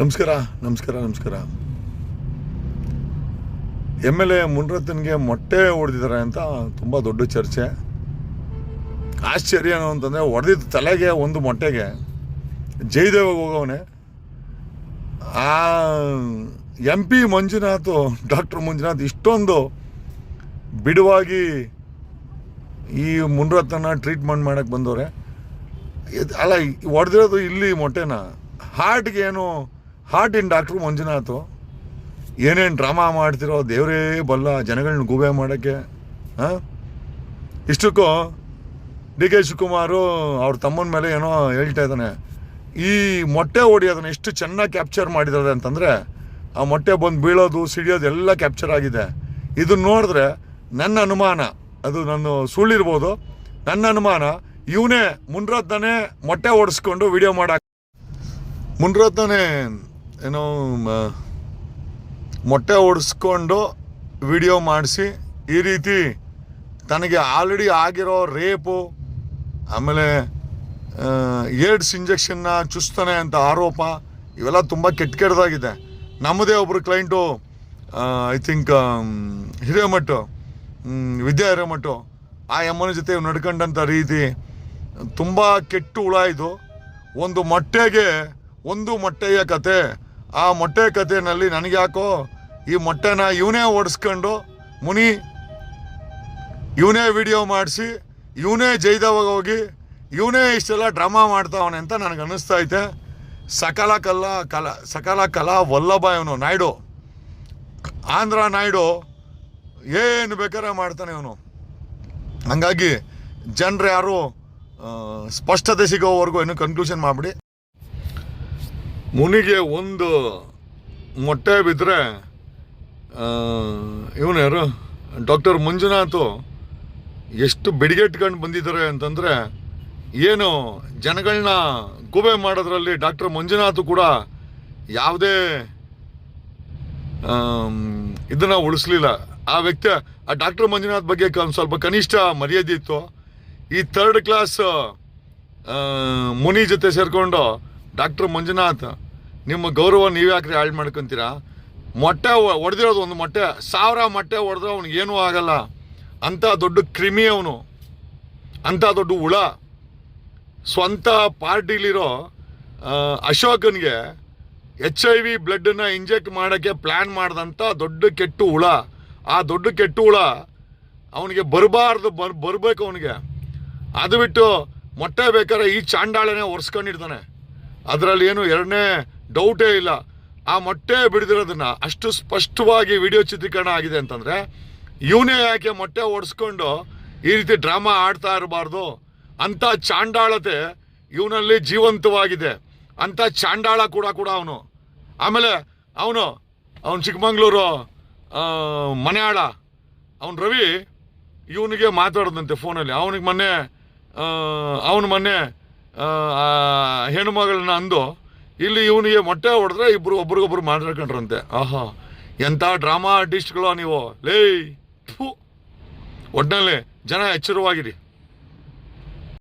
ನಮಸ್ಕಾರ ನಮಸ್ಕಾರ ನಮಸ್ಕಾರ. ಎಂ ಎಲ್ ಎ ಮುನ್ರತ್ನಗೆ ಮೊಟ್ಟೆ ಹೊಡೆದಿದ್ದಾರೆ ಅಂತ ತುಂಬ ದೊಡ್ಡ ಚರ್ಚೆ. ಆಶ್ಚರ್ಯ ಏನು ಅಂತಂದರೆ ಹೊಡೆದಿದ್ದ ತಲೆಗೆ ಒಂದು ಮೊಟ್ಟೆಗೆ. ಜಯದೇವ ಹೋಗವನೆ. ಆ M P Manjunath, doctor Manjunath ಇಷ್ಟೊಂದು ಬಿಡುವಾಗಿ ಈ ಮುನ್ರತ್ನ ಟ್ರೀಟ್ಮೆಂಟ್ ಮಾಡಕ್ಕೆ ಬಂದವ್ರೆ. ಅಲ್ಲ ಹೊಡೆದಿರೋದು ಇಲ್ಲಿ ಮೊಟ್ಟೆನ? ಹಾರ್ಟ್ಗೆ ಏನು ಹಾರ್ಟ್ ಇನ್ ಡಾಕ್ಟ್ರು ಮಂಜುನಾಥ್, ಏನೇನು ಡ್ರಾಮಾ ಮಾಡ್ತಿರೋ ದೇವರೇ ಬಲ್ಲ ಜನಗಳನ್ನ ಗೂಬೆ ಮಾಡೋಕ್ಕೆ, ಹಾಂ? ಇಷ್ಟಕ್ಕೂ ಡಿ ಕೆ ಶಿವಕುಮಾರು ಅವ್ರ ತಮ್ಮನ ಮೇಲೆ ಏನೋ ಹೇಳ್ತಾ ಇದ್ದಾನೆ. ಈ ಮೊಟ್ಟೆ ಹೊಡಿಯೋದನ್ನ ಎಷ್ಟು ಚೆನ್ನಾಗಿ ಕ್ಯಾಪ್ಚರ್ ಮಾಡಿದ್ದಾರೆ ಅಂತಂದರೆ, ಆ ಮೊಟ್ಟೆ ಬಂದು ಬೀಳೋದು, ಸಿಡಿಯೋದು ಎಲ್ಲ ಕ್ಯಾಪ್ಚರ್ ಆಗಿದೆ. ಇದನ್ನ ನೋಡಿದ್ರೆ ನನ್ನ ಅನುಮಾನ, ಅದು ನಾನು ಸುಳ್ಳಿರ್ಬೋದು, ನನ್ನ ಅನುಮಾನ, ಇವನೇ ಮುನ್ರತ್ನೇ ಮೊಟ್ಟೆ ಓಡಿಸ್ಕೊಂಡು ವಿಡಿಯೋ ಮಾಡಾಕ ಮುನ್ರತ್ನೇ ಏನೋ ಮೊಟ್ಟೆ ಓಡಿಸ್ಕೊಂಡು ವಿಡಿಯೋ ಮಾಡಿಸಿ, ಈ ರೀತಿ ತನಗೆ ಆಲ್ರೆಡಿ ಆಗಿರೋ ರೇಪು ಆಮೇಲೆ ಏಡ್ಸ್ ಇಂಜೆಕ್ಷನ್ನ ಚುಸ್ತಾನೆ ಅಂತ ಆರೋಪ, ಇವೆಲ್ಲ ತುಂಬ ಕೆಟ್ಟ ಕೆಟ್ಟದಾಗಿದೆ ನಮ್ಮದೇ ಒಬ್ಬರು client I think Hiremath Vidya Hiremath ಆ ಅಮ್ಮನ ಜೊತೆ ನಡ್ಕೊಂಡಂಥ ರೀತಿ ತುಂಬ ಕೆಟ್ಟು ಹುಳ ಇದು. ಒಂದು ಮೊಟ್ಟೆಗೆ, ಒಂದು ಮೊಟ್ಟೆಯ ಕತೆ. ಆ ಮೊಟ್ಟೆ ಕಥೆನಲ್ಲಿ ನನಗೆ ಯಾಕೋ ಈ ಮೊಟ್ಟೆನ ಇವನೇ ಓಡಿಸ್ಕೊಂಡು ಮುನಿ, ಇವನೇ ವಿಡಿಯೋ ಮಾಡಿಸಿ, ಇವನೇ ಜೈದವಾಗ ಹೋಗಿ, ಇವನೇ ಇಷ್ಟೆಲ್ಲ ಡ್ರಾಮಾ ಮಾಡ್ತಾವನೆ ಅಂತ ನನಗೆ ಅನ್ನಿಸ್ತಾ ಐತೆ. ಸಕಲ ಕಲ್ಲ ಕಲ, ಸಕಲ ಕಲಾ ವಲ್ಲಭ ಇವನು, ನಾಯ್ಡು. ಆಂಧ್ರ ನಾಯ್ಡು ಏನು ಬೇಕಾದ್ರೆ ಮಾಡ್ತಾನೆ ಇವನು. ಹಂಗಾಗಿ ಜನರು ಯಾರು ಸ್ಪಷ್ಟತೆ ಸಿಗೋವರೆಗೂ ಏನು ಕನ್ಕ್ಲೂಷನ್ ಮಾಡಿಬಿಡಿ. ಮುನಿಗೆ ಒಂದು ಮೊಟ್ಟೆ ಬಿದ್ದರೆ ಇವನು ಯಾರು? ಡಾಕ್ಟರ್ ಮಂಜುನಾಥ್ ಎಷ್ಟು ಬಿಡಿಗೆಟ್ಕೊಂಡು ಬಂದಿದ್ದಾರೆ ಅಂತಂದರೆ, ಏನು ಜನಗಳನ್ನ ಗುಬೆ ಮಾಡೋದ್ರಲ್ಲಿ ಡಾಕ್ಟರ್ ಮಂಜುನಾಥ್ ಕೂಡ ಯಾವುದೇ ಇದನ್ನು ಉಳಿಸ್ಲಿಲ್ಲ. ಆ ವ್ಯಕ್ತಿ, ಆ ಡಾಕ್ಟರ್ ಮಂಜುನಾಥ್ ಬಗ್ಗೆ ಸ್ವಲ್ಪ ಕನಿಷ್ಠ ಮರ್ಯಾದೆ ಇತ್ತು. ಈ ಥರ್ಡ್ ಕ್ಲಾಸ್ ಮುನಿ ಜೊತೆ ಸೇರಿಕೊಂಡು ಡಾಕ್ಟರ್ ಮಂಜುನಾಥ್, ನಿಮ್ಮ ಗೌರವ ನೀವ್ಯಾಕ್ರಿ ಹಾಳು ಮಾಡ್ಕೊಂತೀರಾ? ಮೊಟ್ಟೆ ಹೊಡೆದಿರೋದು ಒಂದು ಮೊಟ್ಟೆ, ಸಾವಿರ ಮೊಟ್ಟೆ ಹೊಡೆದ್ರೆ ಅವ್ನಿಗೆ ಏನೂ ಆಗಲ್ಲ. ಅಂಥ ದೊಡ್ಡ ಕ್ರಿಮಿ ಅವನು. ಅಂಥ ದೊಡ್ಡ ಹುಳ. ಸ್ವಂತ ಪಾರ್ಟಿಲಿರೋ ಅಶೋಕನಿಗೆ ಎಚ್ ಐ ವಿ ಬ್ಲಡ್ಡನ್ನ ಇಂಜೆಕ್ಟ್ ಮಾಡೋಕ್ಕೆ ಪ್ಲ್ಯಾನ್ ಮಾಡಿದಂಥ ದೊಡ್ಡ ಕೆಟ್ಟು ಹುಳ. ಆ ದೊಡ್ಡ ಕೆಟ್ಟು ಹುಳ ಅವನಿಗೆ ಬರಬಾರ್ದು, ಬರ್, ಬರಬೇಕು ಅವನಿಗೆ. ಅದು ಬಿಟ್ಟು ಮೊಟ್ಟೆ ಬೇಕಾದ್ರೆ ಈ ಚಾಂಡಾಳನೇ ಒರೆಸ್ಕೊಂಡಿರ್ತಾನೆ. ಅದರಲ್ಲಿ ಏನು ಎರಡನೇ ಡೌಟೇ ಇಲ್ಲ. ಆ ಮೊಟ್ಟೆ ಬಿಡಿದಿರೋದನ್ನ ಅಷ್ಟು ಸ್ಪಷ್ಟವಾಗಿ ವಿಡಿಯೋ ಚಿತ್ರೀಕರಣ ಆಗಿದೆ ಅಂತಂದ್ರೆ, ಇವನೇ ಯಾಕೆ ಮೊಟ್ಟೆ ಓಡಿಸ್ಕೊಂಡು ಈ ರೀತಿ ಡ್ರಾಮಾ ಆಡ್ತಾ ಇರಬಾರ್ದು? ಅಂತ ಚಾಂಡಾಳತೆ ಇವನಲ್ಲಿ ಜೀವಂತವಾಗಿದೆ. ಅಂತ ಚಾಂಡಾಳ ಕೂಡ ಕೂಡ ಅವನು. ಆಮೇಲೆ ಅವನು ಅವನು ಚಿಕ್ಕಮಂಗ್ಳೂರು ಮನೆಯಾಳ. ಅವನ್ ರವಿ ಇವನಿಗೆ ಮಾತಾಡೋದಂತೆ ಫೋನಲ್ಲಿ ಅವನಿಗೆ ಮೊನ್ನೆ ಅವನು ಮೊನ್ನೆ ಹೆಣ್ಣು ಮಗಳನ್ನ ಅಂದು, ಇಲ್ಲಿ ಇವನಿಗೆ ಮೊಟ್ಟೆ ಹೊಡೆದ್ರೆ ಇಬ್ರು ಒಬ್ರಿಗೊಬ್ರು ಮಾತಾಡ್ಕೊಂಡ್ರಂತೆ. ಆಹಾ, ಎಂಥ ಡ್ರಾಮಾ ಆರ್ಟಿಸ್ಟ್ಗಳು ನೀವು. ಲೇ ಫು ಒಟ್ಟಿನಲ್ಲಿ ಜನ ಎಚ್ಚರವಾಗಿರಿ.